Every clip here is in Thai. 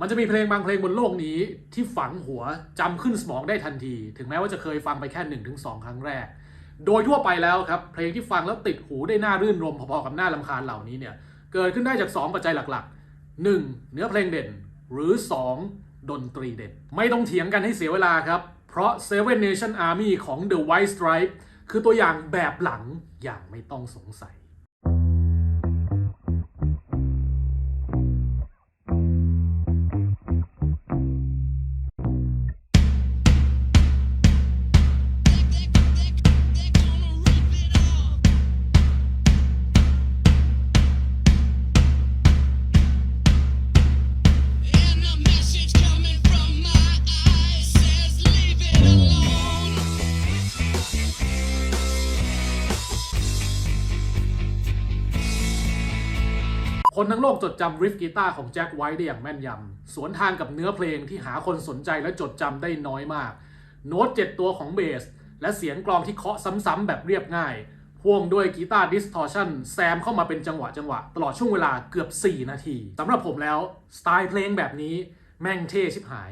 มันจะมีเพลงบางเพลงบนโลกนี้ที่ฝังหัวจำขึ้นสมองได้ทันที ถึงแม้ว่าจะเคยฟังไปแค่1-2ครั้งแรก โดยทั่วไปแล้วครับ เพลงที่ฟังแล้วติดหูได้น่ารื่นรมพอๆกับน่าลำคาญเหล่านี้เนี่ยเกิดขึ้นได้จาก 2 ปัจจัยหลักๆ 1. เนื้อเพลงเด่น หรือ 2. ดนตรีเด่น ไม่ต้องเถียงกันให้เสียเวลาครับ เพราะ Seven Nation Army ของ The White Stripe คือตัวอย่างแบบหลังอย่างไม่ต้องสงสัย คนทั้งโลกจดจำริฟกีตาร์ของแจ็คไว้ได้อย่างแม่นยำ สวนทางกับเนื้อเพลงที่หาคนสนใจและจดจำได้น้อยมาก โน้ตเจ็ดตัวของเบส และเสียงกลองที่เคาะซ้ำๆแบบเรียบง่าย พ่วงด้วยกีตาร์ดิสทอร์ชันแซมเข้ามาเป็นจังหวะจังหวะ ตลอดช่วงเวลาเกือบ 4 นาทีสำหรับผมแล้ว สไตล์เพลงแบบนี้แม่งเท่ชิบหาย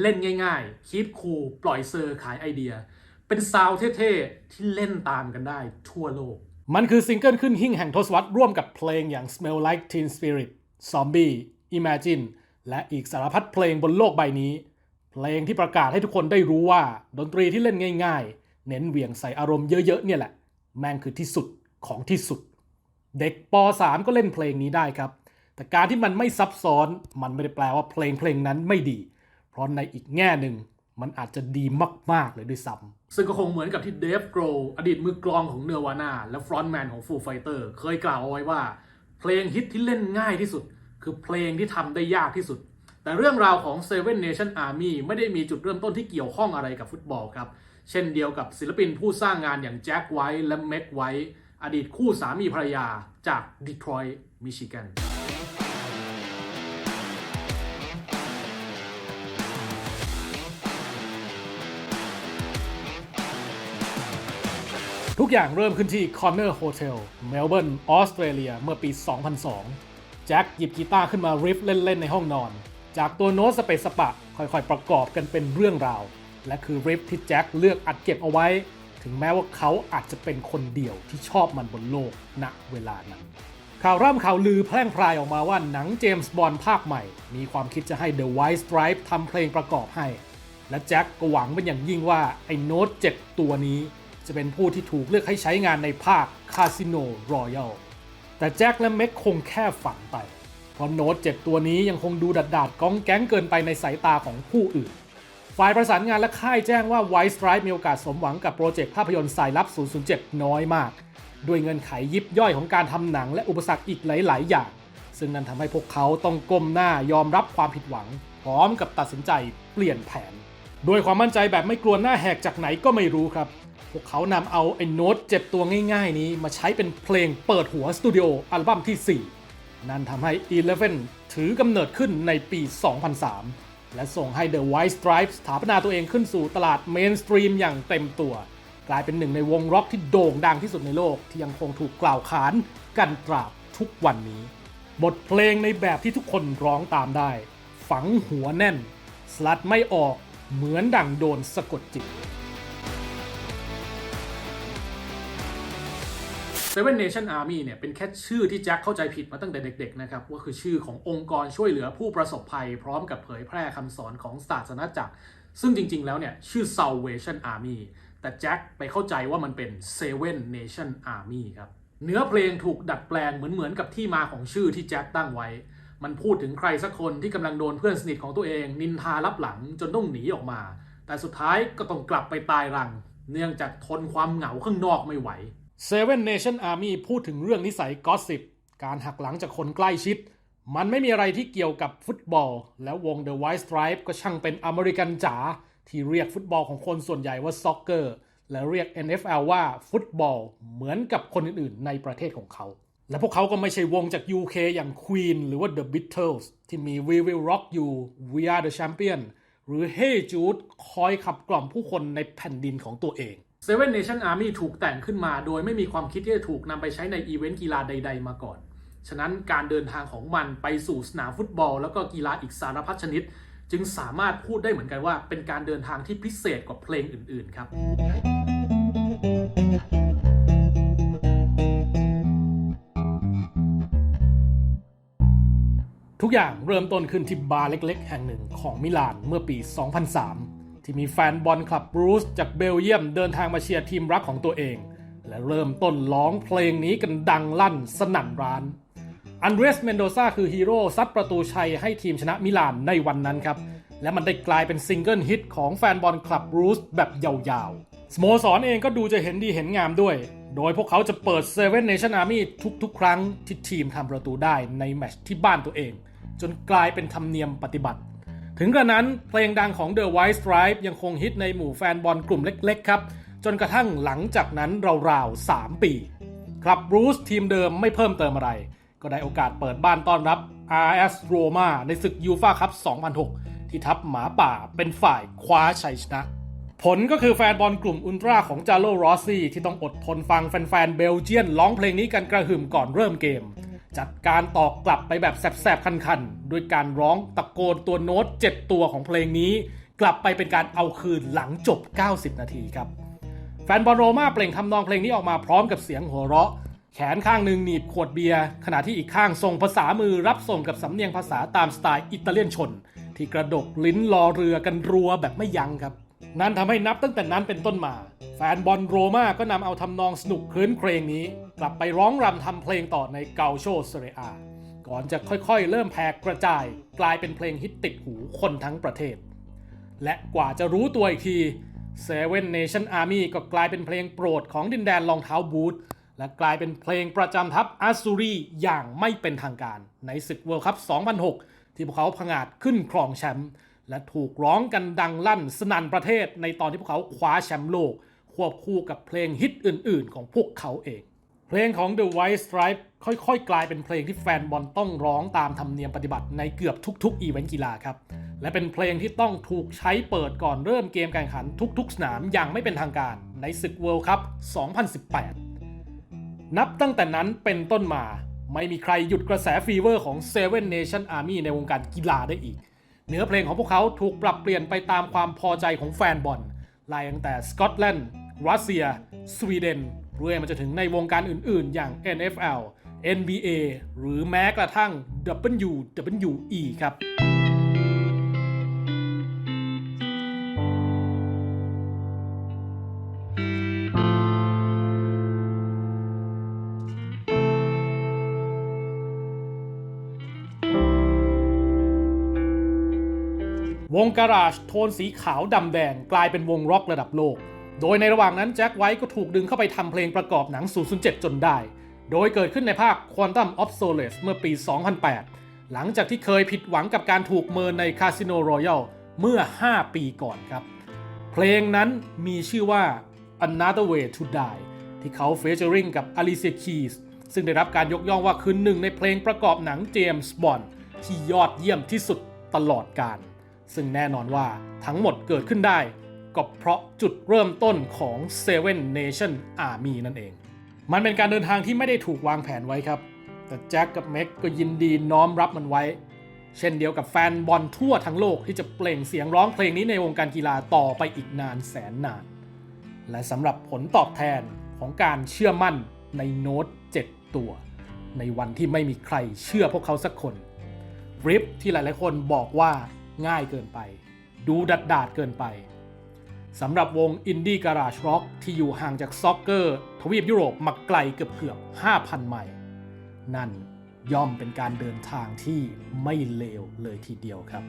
เล่นง่ายๆ คีปคูลปล่อยเซอร์ขายไอเดีย เป็นซาวด์เท่ๆที่เล่นตามกันได้ทั่วโลก มันคือซิงเกิลขึ้นหิ่งแห่งทศวรรษร่วมกับเพลงอย่าง Smell Like Teen Spirit Zombie Imagine และอีกสารพัดเพลงบนโลกใบนี้ เพลงที่ประกาศให้ทุกคนได้รู้ว่า ดนตรีที่เล่นง่ายๆ เน้นเหวี่ยงใส่อารมณ์เยอะๆเนี่ยแหละ แม่งคือที่สุดของที่สุด เด็กป .3 ก็เล่นเพลงนี้ได้ครับ แต่การที่มันไม่ซับซ้อนมันไม่ได้แปลว่าเพลงเพลงนั้นไม่ดี เพราะในอีกแง่หนึ่งมันอาจจะดีมากๆเลยด้วยซ้ำ ซึ่งก็คงเหมือนกับที่เดฟโกรอดีตมือกลองของเนวาน่าและฟรอนต์แมนของ Foo Fighter เคยกล่าวเอาไว้ว่า เพลงฮิตที่เล่นง่ายที่สุด คือเพลงที่ทำได้ยากที่สุด แต่เรื่องราวของ Seven Nation Army ไม่ได้มีจุดเริ่มต้นที่เกี่ยวข้องอะไรกับฟุตบอลครับ เช่นเดียวกับศิลปินผู้สร้างงานอย่างแจ็คไวท์และเม็กไวท์อดีตคู่สามีภรรยาจากดีทรอยต์มิชิแกน ทุกอย่างเริ่มขึ้นที่ Corner Hotel เมลเบิร์นออสเตรเลียเมื่อปี 2002 แจ็คหยิบกีตาร์ขึ้นมาริฟเล่น ๆ ในห้องนอน จากตัวโน้ตสเปซสปะค่อยๆ ประกอบกันเป็นเรื่องราว และคือริฟที่แจ็คเลือกอัดเก็บเอาไว้ ถึงแม้ว่าเขาอาจจะเป็นคนเดียวที่ชอบมันบนโลกณเวลานั้น ข่าวร่ำข่าวลือแพร่งพรายออกมาว่าหนังเจมส์บอนด์ภาคใหม่ มีความคิดจะให้ The White Stripe ทำเพลงประกอบให้ และแจ็คก็หวังเป็นอย่างยิ่งว่าไอ้โน้ตเจ็ตัวนี้ จะเป็นผู้ที่ถูกเลือกให้ใช้งานในภาค Casino Royale แต่แจ็คและเม็กคงแค่ฝันไป เพราะโน้ต7ตัวนี้ยังคงดูดัดดาดก้องแก๊งเกินไปในสายตาของผู้อื่น ฝ่ายประสานงานและค่ายแจ้งว่า White Stripe มีโอกาสสมหวังกับโปรเจกต์ภาพยนตร์สายลับ 007 น้อยมาก ด้วยเงินไขยิบย่อยของการทำหนังและอุปสรรคอีกหลาย ๆ อย่าง ซึ่งนั่นทำให้พวกเขาต้องก้มหน้ายอมรับความผิดหวัง พร้อมกับตัดสินใจเปลี่ยนแผน ด้วยความมั่นใจแบบไม่กลัวหน้าแหกจากไหนก็ไม่รู้ครับ พวกเขานำเอาไอ้โน้ตเจ็ดตัวง่ายๆ นี้มาใช้เป็นเพลงเปิดหัวสตูดิโออัลบั้มที่ 4 นั่นทำให้ Eleven ถือกำเนิดขึ้นในปี 2003 และส่งให้ The White Stripes สถาปนาตัวเองขึ้นสู่ตลาดเมนสตรีมอย่างเต็มตัว กลายเป็นหนึ่งในวงร็อกที่โด่งดังที่สุดในโลกที่ยังคงถูกกล่าวขานกันตราบทุกวันนี้ บทเพลงในแบบที่ทุกคนร้องตามได้ ฝังหัวแน่น สลัดไม่ออกเหมือนดั่งโดนสะกดจิต Seven Nation Army เนี่ยเป็นแค่ชื่อที่แจ็คเข้าใจผิดมาตั้งแต่เด็กๆนะครับว่าคือชื่อขององค์กรช่วยเหลือผู้ประสบภัย พร้อมกับเผยแพร่คำสอนของศาสนาจักร ซึ่งจริงๆแล้วเนี่ยชื่อ Salvation Army แต่แจ็คไปเข้าใจว่ามันเป็น Seven Nation Army ครับเนื้อเพลงถูกดัดแปลงเหมือนๆกับที่มาของชื่อที่แจ็คตั้งไว้ มันพูดถึงใครสักคนที่กำลังโดนเพื่อนสนิทของตัวเอง นินทารับหลังจนต้องหนีออกมา แต่สุดท้ายก็ต้องกลับไปตายรัง เนื่องจากทนความเหงาข้างนอกไม่ไหว Seven Nation Army พูดถึงเรื่องนิสัยกอสซิปการหักหลังจากคนใกล้ชิด มันไม่มีอะไรที่เกี่ยวกับฟุตบอล แล้ววง The White Stripe ก็ช่างเป็นอเมริกันจ๋าที่เรียกฟุตบอลของคนส่วนใหญ่ว่าซ็อกเกอร์และเรียก NFL ว่าฟุตบอลเหมือนกับคนอื่นๆ ในประเทศของเขา และพวกเขาก็ไม่ใช่วงจาก UK อย่าง Queen หรือว่า The Beatles ที่มี We Will Rock You We Are the Champion หรือ Hey Jude คอยขับกล่อมผู้คนในแผ่นดินของตัวเอง Seven Nation Army ถูกแต่งขึ้นมาโดยไม่มีความคิดที่จะถูกนำไปใช้ในอีเวนต์กีฬาใด ๆ มาก่อน ฉะนั้นการเดินทางของมันไปสู่สนามฟุตบอล แล้วก็กีฬาอีกสารพัดชนิด จึงสามารถพูดได้เหมือนกันว่า เป็นการเดินทางที่พิเศษกว่าเพลงอื่น ๆ ครับทุกอย่างเริ่มต้นขึ้นที่บาร์เล็ก ๆ แห่งหนึ่งของมิลานเมื่อปี 2003 ที่มีแฟนบอลคลับบรูซจากเบลเยียมเดินทางมาเชียร์ทีมรักของตัวเอง และเริ่มต้นร้องเพลงนี้กันดังลั่นสนั่นร้าน อันเดรสเมนโดซาคือฮีโร่ซัดประตูชัยให้ทีมชนะมิลานในวันนั้นครับ และมันได้กลายเป็นซิงเกิลฮิตของแฟนบอลคลับบรูซแบบยาวๆสโมสรเองก็ดูจะเห็นดีเห็นงามด้วย โดยพวกเขาจะเปิด Seven Nation Army ทุกๆ ครั้งที่ทีมทำประตูได้ในแมตช์ที่บ้านตัวเอง จนกลายเป็นธรรมเนียมปฏิบัติ ถึงกระนั้นเพลงดังของ The White Stripe ยังคงฮิตในหมู่แฟนบอลกลุ่มเล็กๆครับ จนกระทั่งหลังจากนั้นราวๆ 3 ปีครับบรูซทีมเดิมไม่เพิ่มเติมอะไร ก็ได้โอกาสเปิดบ้านต้อนรับ RS Roma ในศึกยูฟาคัพ 2006 ที่ทัพหมาป่าเป็นฝ่ายคว้าชัยชนะ ผลก็คือแฟนบอลกลุ่มอุลตร้าของจาโลรอซี่ที่ต้องอดทนฟังแฟนๆเบลเจียนร้องเพลงนี้กันกระหึ่มก่อนเริ่มเกม จัดการตอกกลับไปแบบแสบๆ คันๆด้วยการร้องตะโกนตัวโน้ต 7 ตัวของเพลงนี้ กลับไปเป็นการเอาคืนหลังจบ 90 นาทีครับ แฟนบอลโรม่าเปล่งทำนองเพลงนี้ออกมาพร้อมกับเสียงหัวเราะ แขนข้างหนึ่งหนีบขวดเบียร์ขณะที่อีกข้างส่งภาษามือรับส่งกับสำเนียงภาษาตามสไตล์อิตาเลียนชน ที่กระดกลิ้นรอเรือกันรัวแบบไม่ยั้งครับนั่นทำให้นับตั้งแต่นั้นเป็นต้นมา แฟนบอลโรม่าก็นำเอาทำนองสนุกคลื้นเพลงนี้ กลับไปร้องรำทำเพลงต่อในเกาโชเซเรอาก่อนจะค่อยๆ เริ่มแผ่กระจาย กลายเป็นเพลงฮิตติดหูคนทั้งประเทศ และกว่าจะรู้ตัวอีกที Seven Nation Army ก็กลายเป็นเพลงโปรดของดินแดนรองเท้าบูทและกลายเป็นเพลงประจำทัพอาซูรีอย่างไม่เป็นทางการ ในศึกเวิลด์คัพ 2006 ที่พวกเขาผงาดขึ้นครองแชมป์และถูกร้องกันดังลั่นสนั่นประเทศในตอนที่พวกเขาคว้าแชมป์โลก ควบคู่กับเพลงฮิตอื่น ๆ ของพวกเขาเอง เพลงของ The White Stripe ค่อยๆ กลายเป็นเพลงที่แฟนบอลต้องร้องตามธรรมเนียมปฏิบัติในเกือบทุกๆ อีเวนต์กีฬาครับ และเป็นเพลงที่ต้องถูกใช้เปิดก่อนเริ่มเกมการแข่งขันทุกๆ สนามอย่างไม่เป็นทางการในศึก World Cup 2018 นับตั้งแต่นั้นเป็นต้นมาไม่มีใครหยุดกระแสฟีเวอร์ของ Seven Nation Army ในวงการกีฬาได้อีก เนื้อเพลงของพวกเขาถูกปรับเปลี่ยนไปตามความพอใจของแฟนบอลไล่ตั้งแต่สกอตแลนด์รัสเซีย สวีเดน เรื่อยมาจนถึงในวงการอื่นๆ อย่าง NFL NBA หรือแม้กระทั่ง WWE ครับวงการาจโทนสีขาวดำแดงกลายเป็นวงร็อกระดับโลก โดยในระหว่างนั้นแจ็คไวท์ก็ถูกดึงเข้าไปทำเพลงประกอบหนัง 007 จนได้ โดยเกิดขึ้นในภาค Quantum of Solace เมื่อปี 2008 หลังจากที่เคยผิดหวังกับการถูกเมินใน Casino Royale เมื่อ 5 ปีก่อนครับ เพลงนั้นมีชื่อว่า Another Way to Die ที่เขาเฟเจอริงกับ Alicia Keys ซึ่งได้รับการยกย่องว่าคือหนึ่งในเพลงประกอบหนังเจมส์บอนด์ที่ยอดเยี่ยมที่สุดตลอดกาลซึ่งแน่นอนว่าทั้งหมดเกิดขึ้นได้ ก็เพราะจุดเริ่มต้นของ Seven Nation Army นั่นเอง มันเป็นการเดินทางที่ไม่ได้ถูกวางแผนไว้ครับ แต่แจ็คกับเม็กก็ยินดีน้อมรับมันไว้ เช่นเดียวกับแฟนบอลทั่วทั้งโลกที่จะเปล่งเสียงร้องเพลงนี้ในวงการกีฬาต่อไปอีกนานแสนนาน และสำหรับผลตอบแทนของการเชื่อมั่นในโน้ต 7 ตัว ในวันที่ไม่มีใครเชื่อพวกเขาสักคนริฟที่หลายๆคนบอกว่าง่ายเกินไป ดูดัดดาดเกินไป สำหรับวงอินดี้การา e ร็อกที่อยู่ห่างจากซ็อกเกอร์ ทวีปยุโรปมาไกลเกือบเกือบ 5,000 ไมล์นั่นย่อมเป็นการเดินทางที่ไม่เลวเลยทีเดียวครับ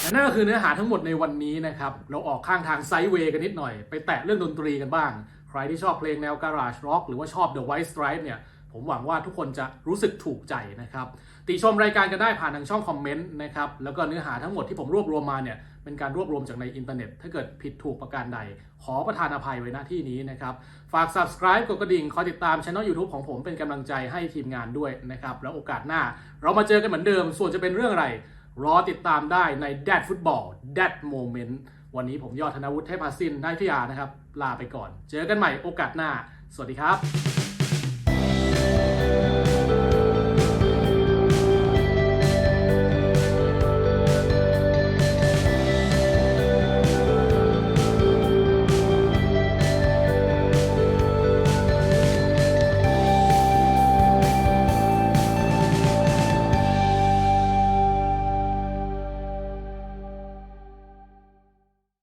และนั่นก็คือเนื้อหาทั้งหมดในวันนี้นะครับ เราออกข้างทางไซด์เวย์กันนิดหน่อย ไปแตะเรื่องดนตรีกันบ้าง ใครที่ชอบเพลงแนวการา e ร็อกหรือว่าชอบ The White Stripe เนี่ยผมหวังว่าทุกคนจะรู้สึกถูกใจนะครับ ติชมรายการกันได้ผ่านทางช่องคอมเมนต์นะครับ แล้วก็เนื้อหาทั้งหมดที่ผมรวบรวมมาเนี่ย เป็นการรวบรวมจากในอินเทอร์เน็ต ถ้าเกิดผิดถูกประการใด ขอประทานอภัยไว้ณที่นี้นะครับ ฝาก subscribe กดกระดิ่ง คอยติดตามช่อง YouTube ของผมเป็นกำลังใจให้ทีมงานด้วยนะครับ แล้วโอกาสหน้า เรามาเจอกันเหมือนเดิม ส่วนจะเป็นเรื่องอะไร รอติดตามได้ใน Dad Football Dad Moment วันนี้ผมยอดธนวุฒิเทพาสินนายพิยานะครับ ลาไปก่อน เจอกันใหม่โอกาสหน้า สวัสดีครับ